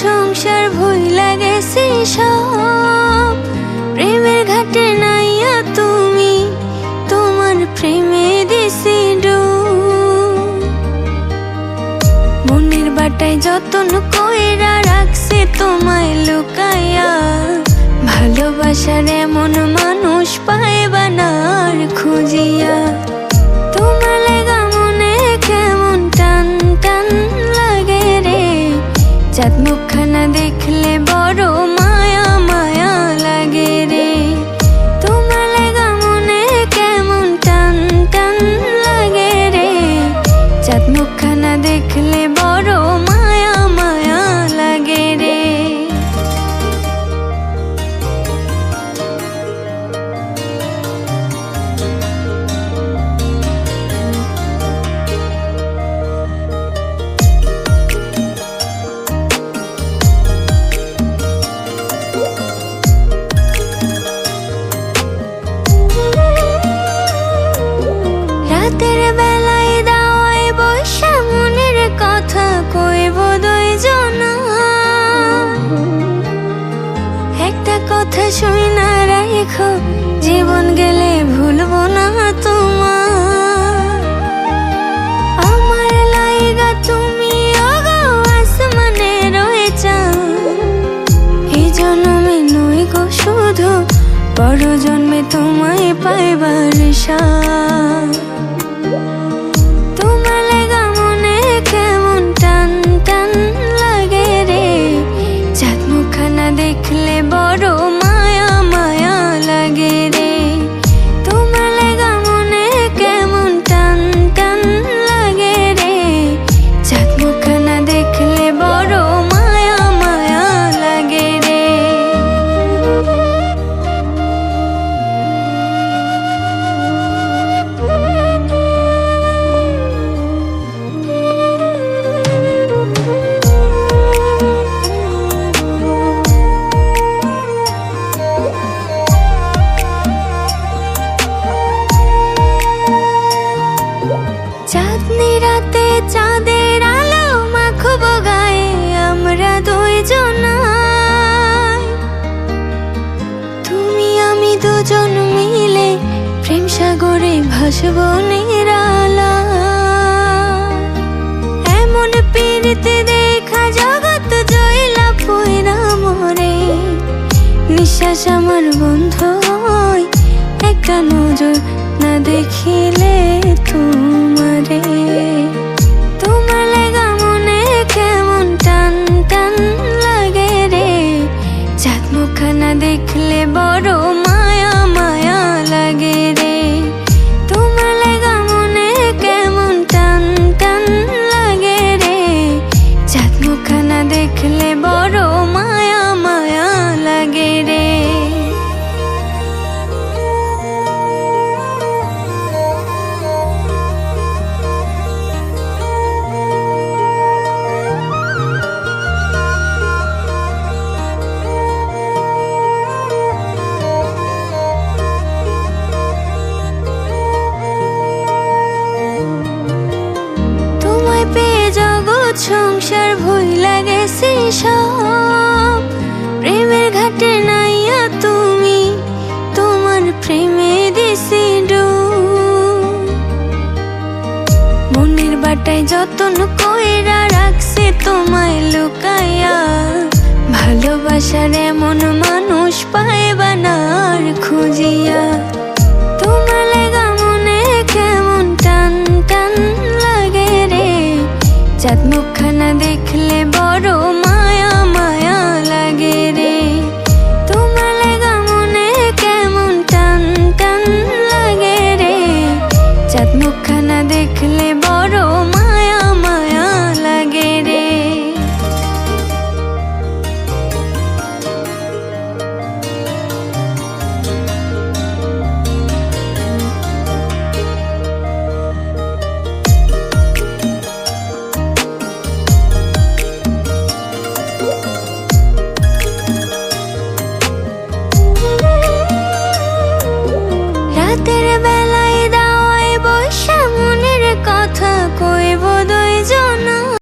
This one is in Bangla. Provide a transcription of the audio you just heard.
সংসার ভুইলা গেছি সব। প্রেমের ঘাটে নাইয়া তুমি তোমার প্রেমে দিছি ডু মনের বাটায় যতন কইরা মুখখানা দেখলে কথা শুই না রাখো, জীবন গেলে ভুলবো না তোমার। আমার লাইগা তুমি আসমানে রয়েছা এই জন্মে নই গো শুধু, বড় তোমায় পাইবার দেখলে বড় প্রেম সাগরে ভাসব নিরালা এমন পীড়িতে দেখা জগৎ জয়লা পয়না মরে নিঃশ্বাস আমার বন্ধ হয় নজর না দেখিলে তোমার। সংসার ভুইলা গেছি সব। প্রেমের ঘাটে নাইয়া তুমি তোমার প্রেমে দিছি মনের বাটায় যতন কইরা রাখছে তোমায় লুকাইয়া, ভালোবাসার এমন মানুষ পাইবা না আর খুঁজিয়া। dirty